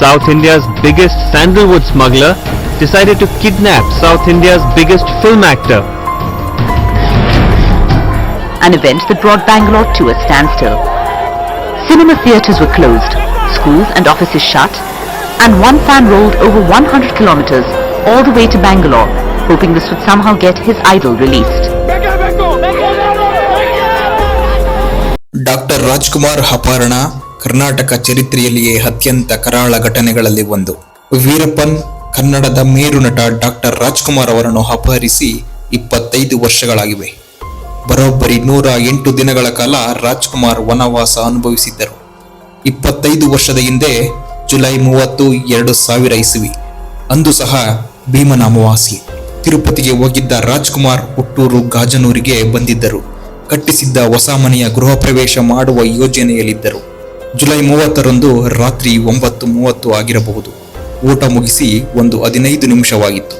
South India's biggest sandalwood smuggler decided to kidnap South India's biggest film actor. An event that brought Bangalore to a standstill. Cinema theatres were closed, schools and offices shut, and one fan rolled over 100 kilometres all the way to Bangalore, hoping this would somehow get his idol released. Dr. Rajkumar Haparana Karnataka ಚರಿತ್ರೆಯಲ್ಲಿಯೇ ಅತ್ಯಂತ ಕರಾಳ ಘಟನೆಗಳಲ್ಲಿ ಒಂದು. ವೀರಪ್ಪನ್ ಕನ್ನಡದ ಮೇರು ನಟ doctor Rajkumar ಅವರನ್ನು ಅಪಹರಿಸಿ ಇಪ್ಪತ್ತೈದು ವರ್ಷಗಳಾಗಿವೆ. ಬರೋಬ್ಬರಿ ನೂರ ಎಂಟು ದಿನಗಳ ಕಾಲ ರಾಜ್ಕುಮಾರ್ ವನವಾಸ ಅನುಭವಿಸಿದ್ದರು. ಇಪ್ಪತ್ತೈದು ವರ್ಷದ ಹಿಂದೆ ಜುಲೈ ಮೂವತ್ತು, ಎರಡು ಸಾವಿರ ಇಸವಿ. ಅಂದು ಸಹ ಭೀಮನ ಅಮಾವಾಸ್ಯೆ ತಿರುಪತಿಗೆ ಹೋಗಿದ್ದ ರಾಜ್ಕುಮಾರ್ ಹುಟ್ಟೂರು ಗಾಜನೂರಿಗೆ ಬಂದಿದ್ದರು. ಕಟ್ಟಿಸಿದ್ದ ಹೊಸ ಮನೆಯ ಗೃಹ ಪ್ರವೇಶ ಮಾಡುವ ಯೋಜನೆಯಲ್ಲಿದ್ದರು. ಜುಲೈ ಮೂವತ್ತರಂದು ರಾತ್ರಿ ಒಂಬತ್ತು ಮೂವತ್ತು ಆಗಿರಬಹುದು. ಊಟ ಮುಗಿಸಿ ಒಂದು ಹದಿನೈದು ನಿಮಿಷವಾಗಿತ್ತು.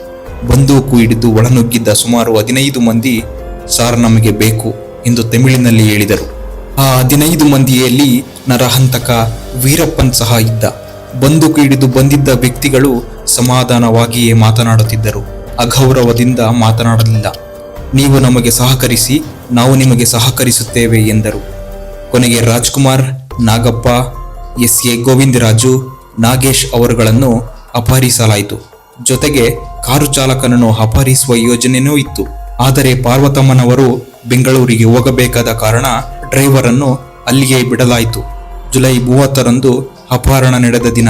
ಬಂದೂಕು ಹಿಡಿದು ಒಳನುಗ್ಗಿದ್ದ ಸುಮಾರು ಹದಿನೈದು ಮಂದಿ, ಸಾರ್ ನಮಗೆ ಬೇಕು ಎಂದು ತಮಿಳಿನಲ್ಲಿ ಹೇಳಿದರು. ಆ ಹದಿನೈದು ಮಂದಿಯಲ್ಲಿ ನರಹಂತಕ ವೀರಪ್ಪನ್ ಸಹ ಇದ್ದ. ಬಂದೂಕು ಹಿಡಿದು ಬಂದಿದ್ದ ವ್ಯಕ್ತಿಗಳು ಸಮಾಧಾನವಾಗಿಯೇ ಮಾತನಾಡುತ್ತಿದ್ದರು. ಅಗೌರವದಿಂದ ಮಾತನಾಡಲಿಲ್ಲ. ನೀವು ನಮಗೆ ಸಹಕರಿಸಿ, ನಾವು ನಿಮಗೆ ಸಹಕರಿಸುತ್ತೇವೆ ಎಂದರು. ಕೊನೆಗೆ ರಾಜ್ಕುಮಾರ್ ನಾಗಪ್ಪ, ಎಸ್. ಎ. ಗೋವಿಂದರಾಜು, ನಾಗೇಶ್ ಅವರುಗಳನ್ನು ಅಪಹರಿಸಲಾಯಿತು. ಜೊತೆಗೆ ಕಾರು ಚಾಲಕನನ್ನು ಅಪಹರಿಸುವ ಯೋಜನೆಯೂ ಇತ್ತು. ಆದರೆ ಪಾರ್ವತಮ್ಮನವರು ಬೆಂಗಳೂರಿಗೆ ಹೋಗಬೇಕಾದ ಕಾರಣ ಡ್ರೈವರ್ ಅನ್ನು ಅಲ್ಲಿಯೇ ಬಿಡಲಾಯಿತು. ಜುಲೈ ಮೂವತ್ತರಂದು ಅಪಹರಣ ನಡೆದ ದಿನ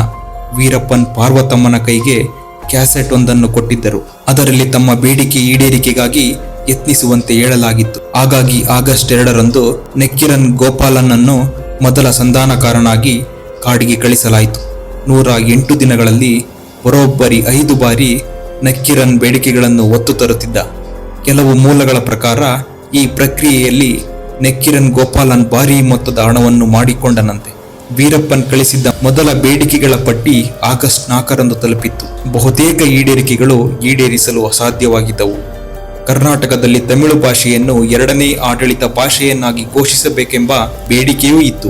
ವೀರಪ್ಪನ್ ಪಾರ್ವತಮ್ಮನ ಕೈಗೆ ಕ್ಯಾಸೆಟ್ ಒಂದನ್ನು ಕೊಟ್ಟಿದ್ದರು. ಅದರಲ್ಲಿ ತಮ್ಮ ಬೇಡಿಕೆ ಈಡೇರಿಕೆಗಾಗಿ ಯತ್ನಿಸುವಂತೆ ಹೇಳಲಾಗಿತ್ತು. ಹಾಗಾಗಿ ಆಗಸ್ಟ್ ಎರಡರಂದು ನೆಕ್ಕಿರನ್ ಗೋಪಾಲನನ್ನು ಮೊದಲ ಸಂಧಾನಕಾರನಾಗಿ ಕಾಡಿಗೆ ಕಳಿಸಲಾಯಿತು. ನೂರ ಎಂಟು ದಿನಗಳಲ್ಲಿ ಬರೋಬ್ಬರಿ ಐದು ಬಾರಿ ನಕ್ಕಿರನ್ ಬೇಡಿಕೆಗಳನ್ನು ಒತ್ತು ತರುತ್ತಿದ್ದ. ಕೆಲವು ಮೂಲಗಳ ಪ್ರಕಾರ ಈ ಪ್ರಕ್ರಿಯೆಯಲ್ಲಿ ನೆಕ್ಕಿರನ್ ಗೋಪಾಲನ್ ಭಾರೀ ಮೊತ್ತದ ಹಣವನ್ನು ಮಾಡಿಕೊಂಡನಂತೆ. ವೀರಪ್ಪನ್ ಕಳಿಸಿದ್ದ ಮೊದಲ ಬೇಡಿಕೆಗಳ ಪಟ್ಟಿ ಆಗಸ್ಟ್ ನಾಲ್ಕರಂದು ತಲುಪಿತ್ತು. ಬಹುತೇಕ ಈಡೇರಿಕೆಗಳು ಈಡೇರಿಸಲು ಅಸಾಧ್ಯವಾಗಿದ್ದವು. ಕರ್ನಾಟಕದಲ್ಲಿ ತಮಿಳು ಭಾಷೆಯನ್ನು ಎರಡನೇ ಆಡಳಿತ ಭಾಷೆಯನ್ನಾಗಿ ಘೋಷಿಸಬೇಕೆಂಬ ಬೇಡಿಕೆಯೂ ಇತ್ತು.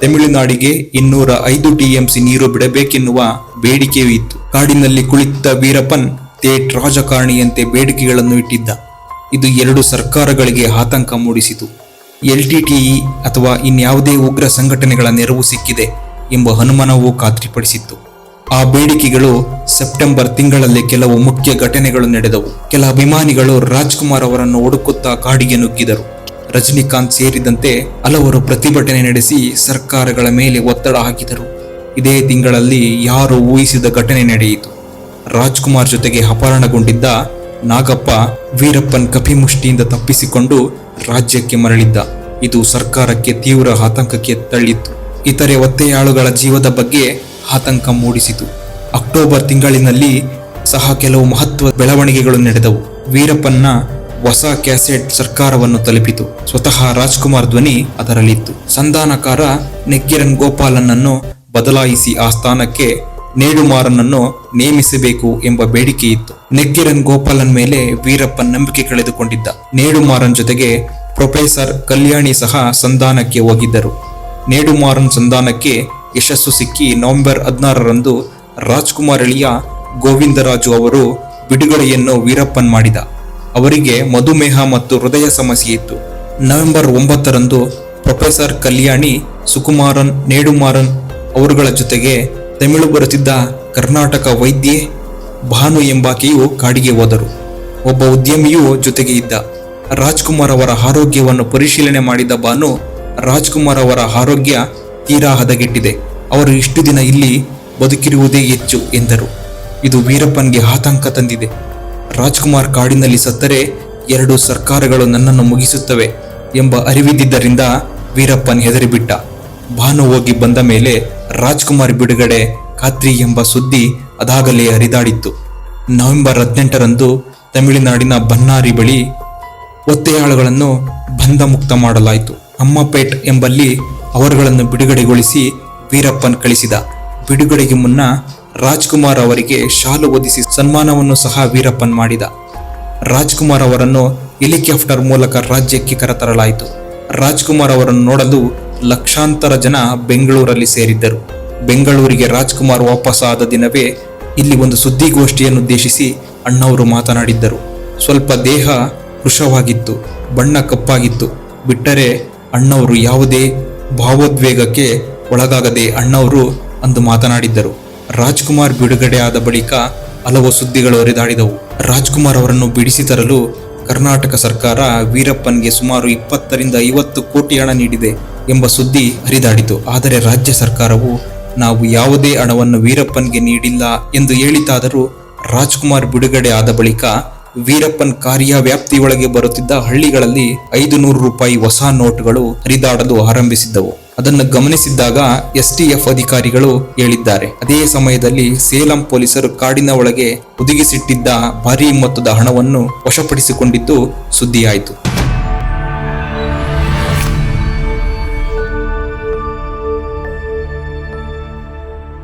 ತಮಿಳುನಾಡಿಗೆ ಇನ್ನೂರ ಐದು ಟಿಎಂಸಿ ನೀರು ಬಿಡಬೇಕೆನ್ನುವ ಬೇಡಿಕೆಯೂ ಇತ್ತು. ಕಾಡಿನಲ್ಲಿ ಕುಳಿತ ವೀರಪ್ಪನ್ ತೇಟ್ ರಾಜಕಾರಣಿಯಂತೆ ಬೇಡಿಕೆಗಳನ್ನು ಇಟ್ಟಿದ್ದ. ಇದು ಎರಡು ಸರ್ಕಾರಗಳಿಗೆ ಆತಂಕ ಮೂಡಿಸಿತು. ಎಲ್ಟಿಟಿಇ ಅಥವಾ ಇನ್ಯಾವುದೇ ಉಗ್ರ ಸಂಘಟನೆಗಳ ನೆರವು ಸಿಕ್ಕಿದೆ ಎಂಬ ಅನುಮಾನವೂ ಖಾತ್ರಿಪಡಿಸಿತ್ತು. ಆ ಬೇಡಿಕೆಗಳು ಸೆಪ್ಟೆಂಬರ್ ತಿಂಗಳಲ್ಲಿ ಕೆಲವು ಮುಖ್ಯ ಘಟನೆಗಳು ನಡೆದವು. ಕೆಲ ಅಭಿಮಾನಿಗಳು ರಾಜ್ಕುಮಾರ್ ಅವರನ್ನು ಹುಡುಕುತ್ತಾ ಕಾಡಿಗೆ ನುಗ್ಗಿದರು. ರಜನಿಕಾಂತ್ ಸೇರಿದಂತೆ ಹಲವರು ಪ್ರತಿಭಟನೆ ನಡೆಸಿ ಸರ್ಕಾರಗಳ ಮೇಲೆ ಒತ್ತಡ ಹಾಕಿದರು. ಇದೇ ತಿಂಗಳಲ್ಲಿ ಯಾರು ಊಹಿಸಿದ ಘಟನೆ ನಡೆಯಿತು. ರಾಜ್ಕುಮಾರ್ ಜೊತೆಗೆ ಅಪಹರಣಗೊಂಡಿದ್ದ ನಾಗಪ್ಪ ವೀರಪ್ಪನ್ ಕಪಿಮುಷ್ಟಿಯಿಂದ ತಪ್ಪಿಸಿಕೊಂಡು ರಾಜ್ಯಕ್ಕೆ ಮರಳಿದ್ದ. ಇದು ಸರ್ಕಾರಕ್ಕೆ ತೀವ್ರ ಆತಂಕಕ್ಕೆ ತಳ್ಳಿತ್ತು. ಇತರೆ ಒತ್ತೆಯಾಳುಗಳ ಜೀವದ ಬಗ್ಗೆ ಆತಂಕ ಮೂಡಿಸಿತು. ಅಕ್ಟೋಬರ್ ತಿಂಗಳಿನಲ್ಲಿ ಸಹ ಕೆಲವು ಮಹತ್ವ ಬೆಳವಣಿಗೆಗಳು ನಡೆದವು. ವೀರಪ್ಪನ್ನ ಹೊಸ ಕ್ಯಾಸೆಟ್ ಸರ್ಕಾರವನ್ನು ತಲುಪಿತು. ಸ್ವತಃ ರಾಜ್ಕುಮಾರ್ ಧ್ವನಿ ಅದರಲ್ಲಿತ್ತು. ಸಂಧಾನಕಾರ ನೆಕ್ಕಿರನ್ ಗೋಪಾಲನನ್ನು ಬದಲಾಯಿಸಿ ಆ ಸ್ಥಾನಕ್ಕೆ ನೇಡುಮಾರನನ್ನು ನೇಮಿಸಬೇಕು ಎಂಬ ಬೇಡಿಕೆ ಇತ್ತು. ನೆಗ್ಗಿರನ್ ಗೋಪಾಲನ್ ಮೇಲೆ ವೀರಪ್ಪನ್ ನಂಬಿಕೆ ಕಳೆದುಕೊಂಡಿದ್ದ. ನೇಡುಮಾರನ್ ಜೊತೆಗೆ ಪ್ರೊಫೆಸರ್ ಕಲ್ಯಾಣಿ ಸಹ ಸಂಧಾನಕ್ಕೆ ಹೋಗಿದ್ದರು. ನೇಡುಮಾರನ್ ಸಂಧಾನಕ್ಕೆ ಯಶಸ್ಸು ಸಿಕ್ಕಿ ನವೆಂಬರ್ ಹದಿನಾರರಂದು ರಾಜ್ಕುಮಾರ್ ಎಳಿಯ ಗೋವಿಂದರಾಜು ಅವರು ಬಿಡುಗಡೆಯನ್ನು ವೀರಪ್ಪನ್ ಮಾಡಿದ. ಅವರಿಗೆ ಮಧುಮೇಹ ಮತ್ತು ಹೃದಯ ಸಮಸ್ಯೆ ಇತ್ತು. ನವೆಂಬರ್ ಒಂಬತ್ತರಂದು ಪ್ರೊಫೆಸರ್ ಕಲ್ಯಾಣಿ ಸುಕುಮಾರನ್, ನೇಡುಮಾರನ್ ಅವರುಗಳ ಜೊತೆಗೆ ತಮಿಳು ಬರುತ್ತಿದ್ದ ಕರ್ನಾಟಕ ವೈದ್ಯೆ ಭಾನು ಎಂಬಾಕೆಯು ಕಾಡಿಗೆ ಹೋದರು. ಒಬ್ಬ ಉದ್ಯಮಿಯೂ ಜೊತೆಗೆ ಇದ್ದ. ರಾಜ್ಕುಮಾರ್ ಅವರ ಆರೋಗ್ಯವನ್ನು ಪರಿಶೀಲನೆ ಮಾಡಿದ ಭಾನು, ರಾಜ್ಕುಮಾರ್ ಅವರ ಆರೋಗ್ಯ ತೀರಾ ಹದಗೆಟ್ಟಿದೆ. ಅವರು ಇಷ್ಟು ದಿನ ಇಲ್ಲಿ ಬದುಕಿರುವುದೇ ಹೆಚ್ಚು ಎಂದರು. ಇದು ವೀರಪ್ಪನ್ಗೆ ಆತಂಕ ತಂದಿದೆ. ರಾಜ್ಕುಮಾರ್ ಕಾಡಿನಲ್ಲಿ ಸತ್ತರೆ ಎರಡು ಸರ್ಕಾರಗಳು ನನ್ನನ್ನು ಮುಗಿಸುತ್ತವೆ ಎಂಬ ಅರಿವಿದ್ದಿದ್ದರಿಂದ ವೀರಪ್ಪನ್ ಹೆದರಿಬಿಟ್ಟ. ಭಾನು ಹೋಗಿ ಬಂದ ಮೇಲೆ ರಾಜ್ಕುಮಾರ್ ಬಿಡುಗಡೆ ಖಾತ್ರಿ ಎಂಬ ಸುದ್ದಿ ಅದಾಗಲೇ ಹರಿದಾಡಿತ್ತು. ನವೆಂಬರ್ ಹದಿನೆಂಟರಂದು ತಮಿಳುನಾಡಿನ ಬನ್ನಾರಿ ಬಳಿ ಒತ್ತೆಯಾಳುಗಳನ್ನು ಬಂಧ ಮುಕ್ತ ಮಾಡಲಾಯಿತು. ಅಮ್ಮಪೇಟ್ ಎಂಬಲ್ಲಿ ಅವರುಗಳನ್ನು ಬಿಡುಗಡೆಗೊಳಿಸಿ ವೀರಪ್ಪನ್ ಕಳಿಸಿದ. ಬಿಡುಗಡೆಗೆ ಮುನ್ನ ರಾಜ್ಕುಮಾರ್ ಅವರಿಗೆ ಶಾಲು ಒದಿಸಿ ಸನ್ಮಾನವನ್ನು ಸಹ ವೀರಪ್ಪನ್ ಮಾಡಿದ. ರಾಜ್ಕುಮಾರ್ ಅವರನ್ನು ಹೆಲಿಕಾಪ್ಟರ್ ಮೂಲಕ ರಾಜ್ಯಕ್ಕೆ ಕರೆತರಲಾಯಿತು. ರಾಜ್ಕುಮಾರ್ ಅವರನ್ನು ನೋಡಲು ಲಕ್ಷಾಂತರ ಜನ ಬೆಂಗಳೂರಲ್ಲಿ ಸೇರಿದ್ದರು. ಬೆಂಗಳೂರಿಗೆ ರಾಜ್ಕುಮಾರ್ ವಾಪಸ್ಸಾದ ದಿನವೇ ಇಲ್ಲಿ ಒಂದು ಸುದ್ದಿಗೋಷ್ಠಿಯನ್ನುದ್ದೇಶಿಸಿ ಅಣ್ಣವರು ಮಾತನಾಡಿದ್ದರು. ಸ್ವಲ್ಪ ದೇಹ ಕೃಶವಾಗಿತ್ತು ಬಣ್ಣ ಕಪ್ಪಾಗಿತ್ತು. ಬಿಟ್ಟರೆ ಅಣ್ಣವರು ಯಾವುದೇ ಭಾವೋದ್ವೇಗಕ್ಕೆ ಒಳಗಾಗದೆ ಅಣ್ಣವರು ಅಂದು ಮಾತನಾಡಿದ್ದರು. ರಾಜ್ಕುಮಾರ್ ಬಿಡುಗಡೆ ಆದ ಬಳಿಕ ಹಲವು ಸುದ್ದಿಗಳು ಹರಿದಾಡಿದವು. ರಾಜ್ಕುಮಾರ್ ಅವರನ್ನು ಬಿಡಿಸಿ ತರಲು ಕರ್ನಾಟಕ ಸರ್ಕಾರ ವೀರಪ್ಪನ್ಗೆ ಸುಮಾರು ಇಪ್ಪತ್ತರಿಂದ ಐವತ್ತು ಕೋಟಿ ಹಣ ನೀಡಿದೆ ಎಂಬ ಸುದ್ದಿ ಹರಿದಾಡಿತು. ಆದರೆ ರಾಜ್ಯ ಸರ್ಕಾರವು ನಾವು ಯಾವುದೇ ಹಣವನ್ನು ವೀರಪ್ಪನ್ಗೆ ನೀಡಿಲ್ಲ ಎಂದು ಹೇಳಿತಾದರೂ ರಾಜ್ಕುಮಾರ್ ಬಿಡುಗಡೆ ಆದ ಬಳಿಕ ವೀರಪ್ಪನ್ ಕಾರ್ಯ ವ್ಯಾಪ್ತಿಯೊಳಗೆ ಬರುತ್ತಿದ್ದ ಹಳ್ಳಿಗಳಲ್ಲಿ ಐದು ನೂರು ರೂಪಾಯಿ ಹೊಸ ನೋಟುಗಳು ಹರಿದಾಡಲು ಆರಂಭಿಸಿದ್ದವು. ಅದನ್ನು ಗಮನಿಸಿದ್ದಾಗ ಎಸ್ಟಿಎಫ್ ಅಧಿಕಾರಿಗಳು ಹೇಳಿದ್ದಾರೆ. ಅದೇ ಸಮಯದಲ್ಲಿ ಸೇಲಂ ಪೊಲೀಸರು ಕಾಡಿನ ಒಳಗೆ ಹುದುಗಿಸಿಟ್ಟಿದ್ದ ಭಾರೀ ಮೊತ್ತದ ಹಣವನ್ನು ವಶಪಡಿಸಿಕೊಂಡಿದ್ದು ಸುದ್ದಿಯಾಯಿತು.